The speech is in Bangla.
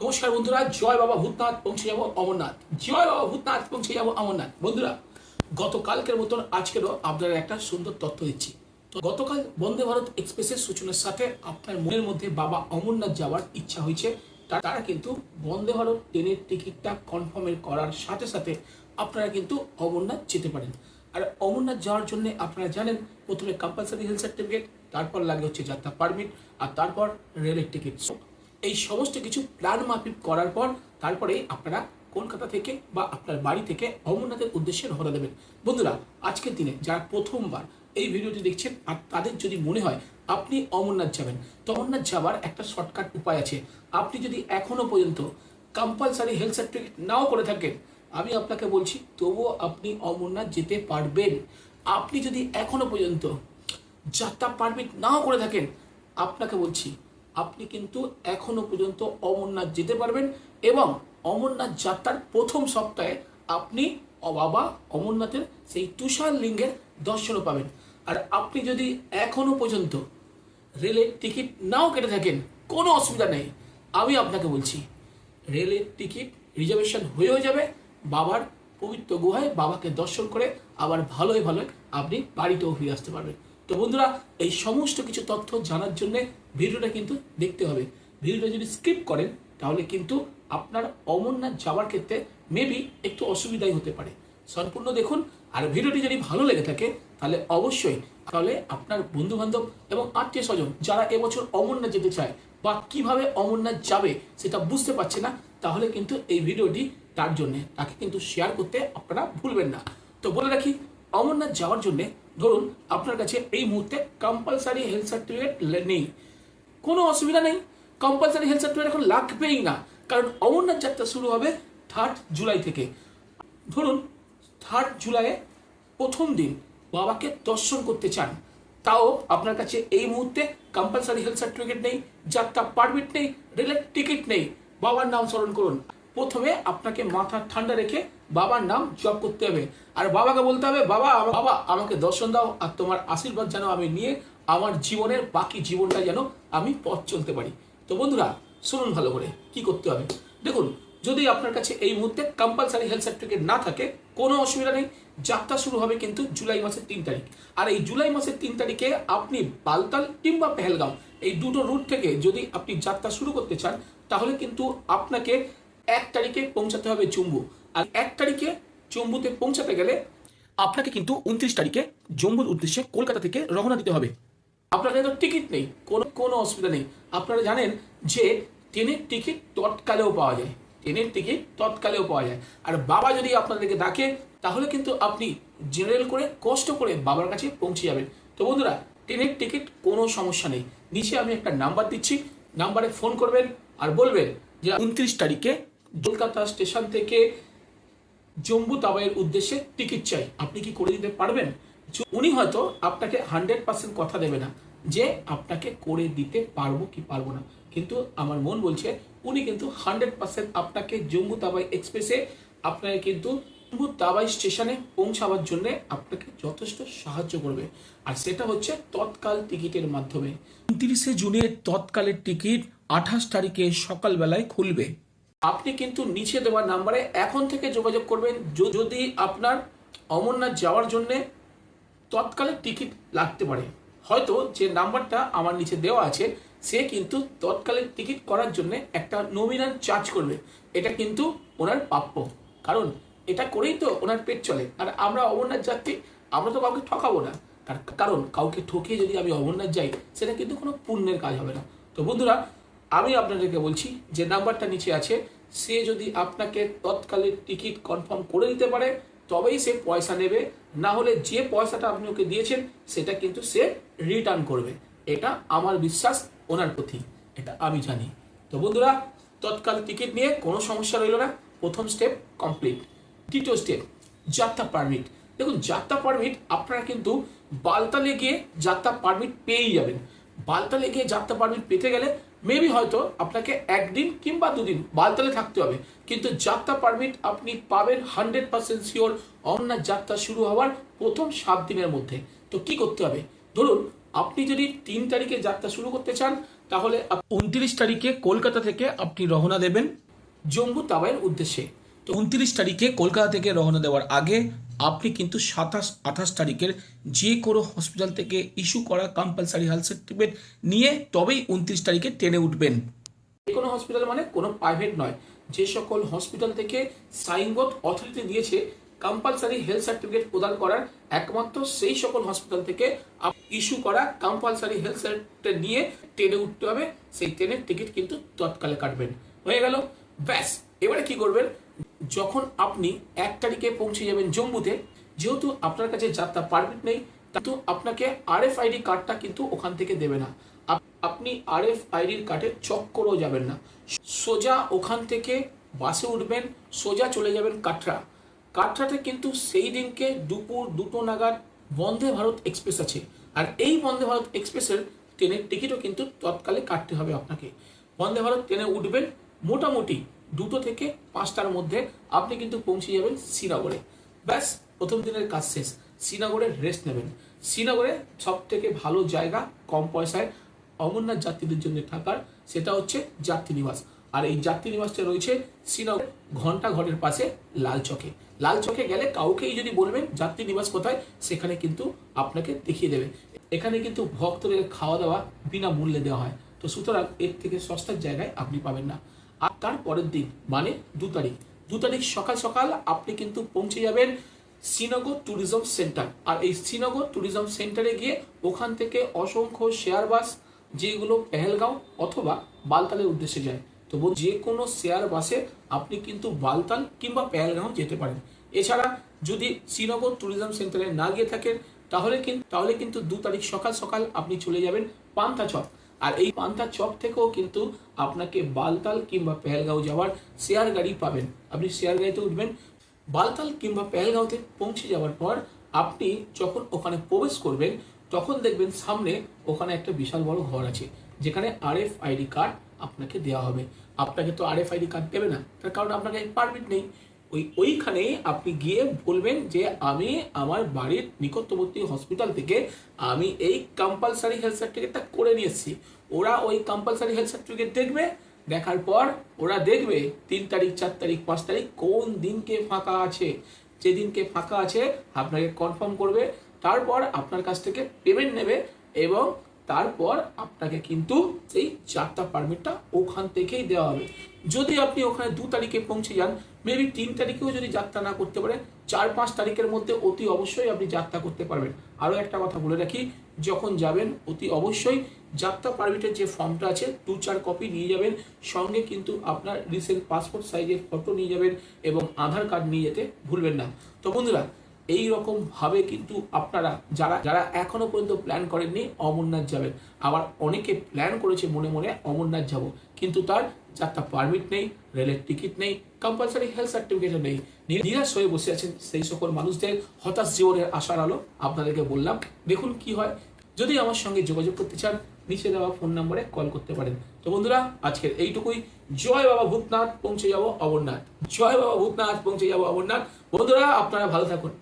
নমস্কার বন্ধুরা, জয় বাবা ভূতনাথ, পৌঁছে যাব অমরনাথ। জয় বাবা ভূতনাথ, পৌঁছে যাব অমরনাথ। বন্ধুরা, গতকালকের মতন আজকেরও আপনারা একটা সুন্দর তথ্য দিচ্ছি। তো গতকাল বন্দে ভারত এক্সপ্রেসের সূচনার সাথে আপনার মনের মধ্যে বাবা অমরনাথ যাওয়ার ইচ্ছা হয়েছে। তারা কিন্তু বন্দে ভারত ট্রেনের টিকিটটা কনফার্মের করার সাথে সাথে আপনারা কিন্তু অমরনাথ যেতে পারেন। আর অমরনাথ যাওয়ার জন্য আপনারা জানেন, প্রথমে কম্পালসারি হেলথ সার্টিফিকেট তারপর লাগে হচ্ছে যাত্রা পারমিট আর তারপর রেলের টিকিট এই সমস্ত কিছু প্ল্যান মাফিক করার পর তারপরে আপনারা কলকাতা থেকে বা আপনার বাড়ি থেকে অমরনাথের উদ্দেশ্যে রওনা দেবেন। বন্ধুরা, আজকের দিনে যারা প্রথমবার এই ভিডিওটি দেখছেন আর তাদের যদি মনে হয় আপনি অমরনাথ যাবেন, তো অমরনাথ যাওয়ার একটা শর্টকাট উপায় আছে। আপনি যদি এখনও পর্যন্ত কম্পালসারি হেলথ সার্টিফিকেট নাও করে থাকেন, আমি আপনাকে বলছি, তবুও আপনি অমরনাথ যেতে পারবেন। আপনি যদি এখনও পর্যন্ত যাত্রা পারমিট নাও করে থাকেন, আপনাকে বলছি আপনি কিন্তু এখনও পর্যন্ত অমরনাথ যেতে পারবেন এবং অমরনাথ যাত্রার প্রথম সপ্তাহে আপনি বাবা অমরনাথের সেই তুষার লিঙ্গের দর্শনও পাবেন। আর আপনি যদি এখনও পর্যন্ত রেলের টিকিট নাও কেটে থাকেন, কোনো অসুবিধা নেই। আমি আপনাকে বলছি, রেলের টিকিট রিজার্ভেশন হয়েও যাবে, বাবার পবিত্র গুহায় বাবাকে দর্শন করে আবার ভালোই ভালোই আপনি বাড়িতেও ফিরে আসতে পারবেন। তো বন্ধুরা, এই সমস্ত কিছু তথ্য জানার জন্য ভিডিওটা কিন্তু দেখতে হবে। ভিডিওটা যদি স্কিপ করেন, তাহলে কিন্তু আপনার অমরনাথ যাওয়ার ক্ষেত্রে মেবি একটু অসুবিধাই হতে পারে। সম্পূর্ণ দেখুন, আর ভিডিওটি যদি ভালো লেগে থাকে, তাহলে অবশ্যই, তাহলে আপনার বন্ধু বান্ধব এবং আত্মীয় স্বজন যারা এবছর অমরনাথ যেতে চায় বা কীভাবে অমরনাথ যাবে সেটা বুঝতে পারছে না, তাহলে কিন্তু এই ভিডিওটি তার জন্যে। তাকে কিন্তু শেয়ার করতে আপনারা ভুলবেন না। তো বলে রাখি অমরনাথ যাওয়ার জন্য ধরুন আপনার কাছে এই মুহূর্তে কম্পালসারি হেলথ সার্টিফিকেট নেই। কোনো অসুবিধা নেই। কম্পালসারি হেলথ সার্টিফিকেট এখন লাগবেই না। কারণ অমরনাথ যাত্রা শুরু হবে থার্ড জুলাই থেকে। ধরুন থার্ড জুলাইয়ে প্রথম দিন বাবাকে দর্শন করতে চান। তাও আপনার কাছে এই মুহূর্তে কম্পালসারি হেলথ সার্টিফিকেট নেই, যাত্রা পারমিট নেই রেলের টিকিট নেই। বাবার নাম স্মরণ করুন। প্রথমে আপনাকে মাথা ঠান্ডা রেখে বাবার নাম জপ করতে হবে। আর বাবাকে বলতে হবে, বাবা বাবা, আমাকে দর্শন দাও আর তোমার আশীর্বাদ যেন আমি নিয়ে আমার জীবনের বাকি জীবনটা যেন আমি পথ চলতে পারি। তো বন্ধুরা, শুনুন ভালো করে, কি করতে হবে? দেখুন, যদি আপনার কাছে এই মুহূর্তে কম্পালসারি হেলথ সার্টিফিকেট না থাকে, কোনো অসুবিধা নেই, যাত্রা শুরু হবে কিন্তু জুলাই মাসের তিন তারিখ। আর এই জুলাই মাসের তিন তারিখে আপনি বালতাল কিংবা পেহেলগাঁও, এই দুটো রুট থেকে যদি আপনি যাত্রা শুরু করতে চান, তাহলে কিন্তু আপনাকে এক তারিখে পৌঁছাতে হবে জম্বু আর এক তারিখে জম্বুতে পৌঁছাতে গেলে আপনাকে কিন্তু উনত্রিশ তারিখে জম্বুর উদ্দেশ্যে কলকাতা থেকে রওনা দিতে হবে। আপনার কাছে তো টিকিট নেই, কোনো কোনো অসুবিধা নেই। আপনারা জানেন যে ট্রেনের টিকিট তৎকালেও পাওয়া যায়। ট্রেনের টিকিট তৎকালেও পাওয়া যায়। আর বাবা যদি আপনাদেরকে ডাকে, তাহলে কিন্তু আপনি জেনারেল করে, কষ্ট করে বাবার কাছে পৌঁছে যাবেন। তো বন্ধুরা, ট্রেনের টিকিট কোনো সমস্যা নেই। নিচে আমি একটা নাম্বার দিচ্ছি। নাম্বারে ফোন করবেন আর বলবেন যে উনত্রিশ তারিখে কলকাতা স্টেশন থেকে জম্বু তাবাইয়ের উদ্দেশ্যে টিকিট চাই। আপনি কি করে দিতে পারবেন? উনি হয়তো আপনাকে হান্ড্রেড পার্সেন্ট কথা দেবে না যে আপনাকে করে দিতে পারব কি পারব না। কিন্তু আমার মন বলছে উনি কিন্তু হান্ড্রেড পার্সেন্ট আপনাকে জম্মু তাবাই এক্সপ্রেসে আপনাকে কিন্তু জম্মু তাবাই স্টেশনে পৌঁছাবার জন্য আপনাকে যথেষ্ট সাহায্য করবে। আর সেটা হচ্ছে তৎকাল টিকিটের মাধ্যমে। উনত্রিশে জুনের তৎকালের টিকিট আঠাশ তারিখে সকালবেলায় খুলবে। আপনি কিন্তু নিচে দেওয়া নাম্বারে এখন থেকে যোগাযোগ করবেন। যদি আপনার অমরনাথ যাওয়ার জন্য তৎকালে টিকিট লাগতে পারে। হয়তো যে নাম্বারটা আমার নিচে দেওয়া আছে, সে কিন্তু তৎকালে টিকিট করার জন্য একটা নমিনাল চার্জ করবে। এটা কিন্তু ওনার প্রাপ্য। কারণ এটা করেই তো ওনার পেট চলে। আর আমরা অমরনাথ যাত্রী, আমরা তো কাউকে ঠকাবো না। তার কারণ কাউকে ঠকিয়ে যদি আমি অমরনাথ যাই, সেটা কিন্তু কোনো পুণ্যের কাজ হবে না। তো বন্ধুরা আমি আপনাদেরকে বলছি, যে নাম্বারটা নিচে আছে, সে যদি আপনাকে তৎকালে টিকিট কনফার্ম করে দিতে পারে, তবেই সে পয়সা নেবে। না হলে যে পয়সাটা আপনি ওকে দিয়েছেন, সেটা কিন্তু সে রিটার্ন করবে। এটা আমার বিশ্বাস, ওনার প্রতি। এটা আমি জানি। তো বন্ধুরা, তৎকাল টিকিট নিয়ে কোনো সমস্যা রইল না। প্রথম স্টেপ কমপ্লিট দ্বিতীয় স্টেপ যাত্রা পারমিট দেখুন, যাত্রা পারমিট আপনারা কিন্তু বালতালে গিয়ে যাত্রা পারমিট পেয়েই যাবেন। বালতালে গিয়ে যাত্রা পারমিট পেতে গেলে মেবি হয়তো আপনাকে একদিন কিংবা দুদিন বালতালে থাকতে হবে কিন্তু যাত্রা পারমিট আপনি পাবেন হান্ড্রেড পার্সেন্ট শিওর অমরনাথ যাত্রা শুরু হওয়ার প্রথম সাত দিনের মধ্যে। তো কি করতে হবে? ধরুন আপনি যদি তিন তারিখে যাত্রা শুরু করতে চান তাহলে উনত্রিশ তারিখে কলকাতা থেকে আপনি রওনা দেবেন। জম্মু তাওয়াইয়ের উদ্দেশ্যে। তো উনত্রিশ তারিখে কলকাতা থেকে রওনা দেওয়ার আগে আপনি কিন্তু সাতাশ, আঠাশ তারিখের যে কোনো হসপিটাল থেকে ইস্যু করা কম্পালসারি হেলথ সার্টিফিকেট নিয়ে তবেই উনত্রিশ তারিখে ট্রেনে উঠবেন। যে কোনো হসপিটাল মানে কোনো প্রাইভেট নয়। যে সকল হসপিটাল থেকে সাইনবোর্ড অথরিটি দিয়েছে কম্পালসারি হেলথ সার্টিফিকেট প্রদান করার একমাত্র সেই সকল হসপিটাল থেকে ইস্যু করা কম্পালসারি হেলথ সার্টিফিকেট নিয়ে ট্রেনে উঠতে হবে। সেই ট্রেনের টিকিট কিন্তু তৎকালে কাটবেন। হয়ে গেল। ব্যাস, এবারে কি করবেন? যখন আপনি এক তারিখে পৌঁছে যাবেন জম্মুতে, যেহেতু আপনার কাছে যাত্রা পারমিট নেই, কিন্তু আপনাকে আরএফআইডি কার্ডটা কিন্তু ওখান থেকে দেবে না। আপ- আপনি আরএফ আইডির কার্ডে চক্করও যাবেন না। সোজা ওখান থেকে বাসে উঠবেন, সোজা চলে যাবেন কাটরা। কাটরাতে কিন্তু সেই দিনকে দুপুর দুটো নাগাদ বন্দে ভারত এক্সপ্রেস আছে। আর এই বন্দে ভারত এক্সপ্রেসের ট্রেনের টিকিটও কিন্তু তৎকালে কাটতে হবে আপনাকে। বন্দে ভারত ট্রেনে উঠবেন, মোটামুটি দুটো থেকে পাঁচটার মধ্যে আপনি কিন্তু পৌঁছে যাবেন শ্রীনগরে। ব্যাস, প্রথম দিনের কাজ শেষ। শ্রীনগরে রেস্ট নেবেন। শ্রীনগরে সব থেকে ভালো জায়গা কম পয়সায় অমরনাথ যাত্রীদের জন্য থাকার, সেটা হচ্ছে যাত্রী নিবাস। আর এই যাত্রী নিবাসটা রয়েছে শ্রীনগর ঘণ্টা ঘরের পাশে লাল চকে। লাল চকে গেলে কাউকেই যদি বলবেন যাত্রী নিবাস কোথায়, সেখানে কিন্তু আপনাকে দেখিয়ে দেবে। এখানে কিন্তু ভক্তদের খাওয়া দাওয়া বিনা মূল্যে দেওয়া হয়। তো সুতরাং এর থেকে সস্তার জায়গায় আপনি পাবেন না। আর তার পরের দিন মানে দু তারিখ। দু তারিখ সকাল সকাল আপনি কিন্তু পৌঁছে যাবেন শ্রীনগর ট্যুরিজম সেন্টার আর এই শ্রীনগর ট্যুরিজম সেন্টারে গিয়ে ওখান থেকে অসংখ্য শেয়ার বাস যেগুলো পেহেলগাঁও অথবা বালতালের উদ্দেশ্যে যায়। তো যে কোনো শেয়ার বাসে আপনি কিন্তু বালতাল কিংবা পেহেলগাঁও যেতে পারেন। এছাড়া যদি শ্রীনগর ট্যুরিজম সেন্টারে না গিয়ে থাকেন, তাহলে কিন্তু তাহলে কিন্তু দু তারিখ সকাল সকাল আপনি চলে যাবেন চক। আর এই পান্তা চক থেকেও কিন্তু আপনাকে বালতাল কিংবা পেহেলগাঁও যাওয়ার শেয়ার গাড়ি পাবেন। আপনি শেয়ার গাড়িতে উঠবেন, বালতাল কিংবা পেহেলগাঁওতে পৌঁছে যাওয়ার পর আপনি যখন ওখানে প্রবেশ করবেন, তখন দেখবেন সামনে ওখানে একটা বিশাল বড় ঘর আছে, যেখানে আরএফ আইডি কার্ড আপনাকে দেওয়া হবে। আপনাকে তো আরএফ আইডি কার্ড দেবে না, তার কারণ আপনাকে পারমিট নেই। ওই, ওইখানে আপনি গিয়ে বলবেন যে আমি আমার বাড়ির নিকটবর্তী হসপিটাল থেকে আমি এই কম্পালসারি হেলথ সার্টিফিকেটটা করে নিয়ে এসেছি ওরা ওই কম্পালসারি হেলথ সার্টিফিকেট দেখবে, দেখার পর ওরা দেখবে তিন তারিখ, চার তারিখ, পাঁচ তারিখ কোন দিনকে ফাঁকা আছে। যেদিনকে ফাঁকা আছে, আপনাকে কনফার্ম করবে, তারপর আপনার কাছ থেকে পেমেন্ট নেবে এবং তারপর আপনাকে কিন্তু সেই যাত্রা পারমিটটা ওখান থেকেই দেওয়া হবে। যদি আপনি ওখানে দু তারিখে পৌঁছে যান মেবি তিন তারিখেও যদি যাত্রা না করতে পারেন, চার পাঁচ তারিখের মধ্যে অতি অবশ্যই আপনি যাত্রা করতে পারবেন। আরও একটা কথা বলে রাখি, যখন যাবেন অতি অবশ্যই যাত্রা পারমিটের যে ফর্মটা আছে, দু চার কপি নিয়ে যাবেন, সঙ্গে কিন্তু আপনার রিসেন্ট পাসপোর্ট সাইজের ফটো নিয়ে যাবেন এবং আধার কার্ড নিয়ে যেতে ভুলবেন না। তো বন্ধুরা এই রকম ভাবে কিন্তু আপনারা যারা যারা এখনও পর্যন্ত প্ল্যান করেননি অমরনাথ যাবেন। আবার অনেকে প্ল্যান করেছে মনে মনে অমরনাথ যাব, কিন্তু তার যাত্রা পারমিট নেই রেলের টিকিট নেই কম্পালসারি হেলথ সার্টিফিকেট নেই। নিরাশ হয়ে বসে আছেন সেই সকল মানুষদের হতাশ জীবনের আশার আলো আপনাদেরকে বললাম। দেখুন কি হয়, যদি আমার সঙ্গে যোগাযোগ করতে চান, নিচে দেওয়া ফোন নম্বরে কল করতে পারেন। তো বন্ধুরা, আজকের এইটুকুই। জয় বাবা ভূতনাথ পৌঁছে যাব অমরনাথ। জয় বাবা ভূতনাথ পৌঁছে যাব অমরনাথ। বন্ধুরা, আপনারা ভালো থাকুন।